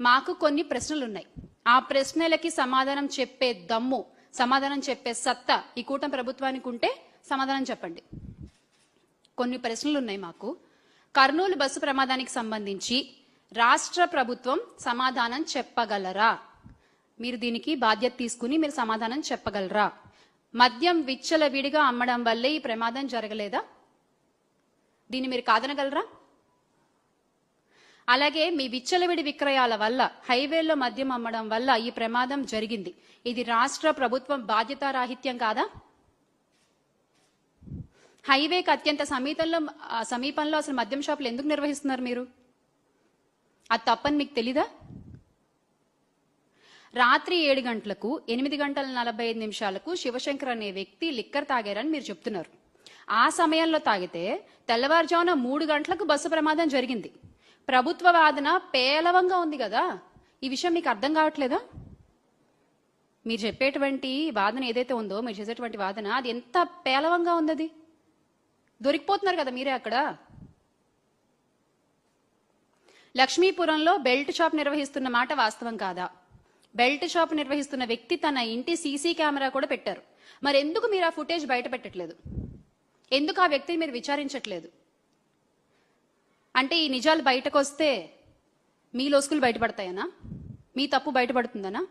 మాకు కొన్ని ప్రశ్నలు ఉన్నాయి ఆ ప్రశ్నలకి సమాధానం చెప్పే దమ్ము సమాధానం చెప్పే సత్తా ఈ కూటమి ప్రభుత్వానికి ఉంటే సమాధానం చెప్పండి. కొన్ని ప్రశ్నలు ఉన్నాయి మాకు. కర్నూలు బస్సు ప్రమాదానికి సంబంధించి రాష్ట్ర ప్రభుత్వం సమాధానం చెప్పగలరా? మీరు దీనికి బాధ్యత తీసుకుని మీరు సమాధానం చెప్పగలరా? మద్యం విచ్చల విడిగా అమ్మడం వల్లే ఈ ప్రమాదం జరగలేదా? దీన్ని మీరు కాదనగలరా? అలాగే మీ విచ్చలవిడి విక్రయాల వల్ల హైవేల్లో మద్యం అమ్మడం వల్ల ఈ ప్రమాదం జరిగింది. ఇది రాష్ట్ర ప్రభుత్వం బాధ్యతారాహిత్యం కాదా? హైవేకి అత్యంత సమీపంలో సమీపంలో అసలు మద్యం షాపులు ఎందుకు నిర్వహిస్తున్నారు మీరు? అది తప్పని మీకు తెలీదా? రాత్రి ఏడు గంటలకు ఎనిమిది గంటల నలభై ఐదు నిమిషాలకు శివశంకర్ అనే వ్యక్తి లిక్కర్ తాగారని మీరు చెప్తున్నారు. ఆ సమయంలో తాగితే తెల్లవారుజామున మూడు గంటలకు బస్సు ప్రమాదం జరిగింది. ప్రభుత్వ వాదన పేలవంగా ఉంది కదా? ఈ విషయం మీకు అర్థం కావట్లేదా? మీరు చెప్పేటువంటి వాదన ఏదైతే ఉందో మీరు చేసేటువంటి వాదన అది ఎంత పేలవంగా ఉంది అది దొరికిపోతున్నారు కదా మీరే అక్కడ. లక్ష్మీపురంలో బెల్ట్ షాప్ నిర్వహిస్తున్న మాట వాస్తవం కాదా? బెల్ట్ షాప్ నిర్వహిస్తున్న వ్యక్తి తన ఇంటి సీసీ కెమెరా కూడా పెట్టారు. మరి ఎందుకు మీరు ఆ ఫుటేజ్ బయట పెట్టట్లేదు? ఎందుకు ఆ వ్యక్తిని మీరు విచారించట్లేదు? అంటే ఈ నిజాలు బయటకు వస్తే మీ లోసుకులు బయటపడతాయనా? మీ తప్పు బయటపడుతుందనా?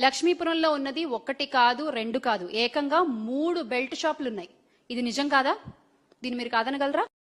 లక్ష్మీపురంలో ఉన్నది ఒకటి కాదు రెండు కాదు. ఏకంగా మూడు బెల్ట్ షాపులు ఉన్నాయి ఇది నిజం కాదా? దీన్ని మీరు కాదనగలరా?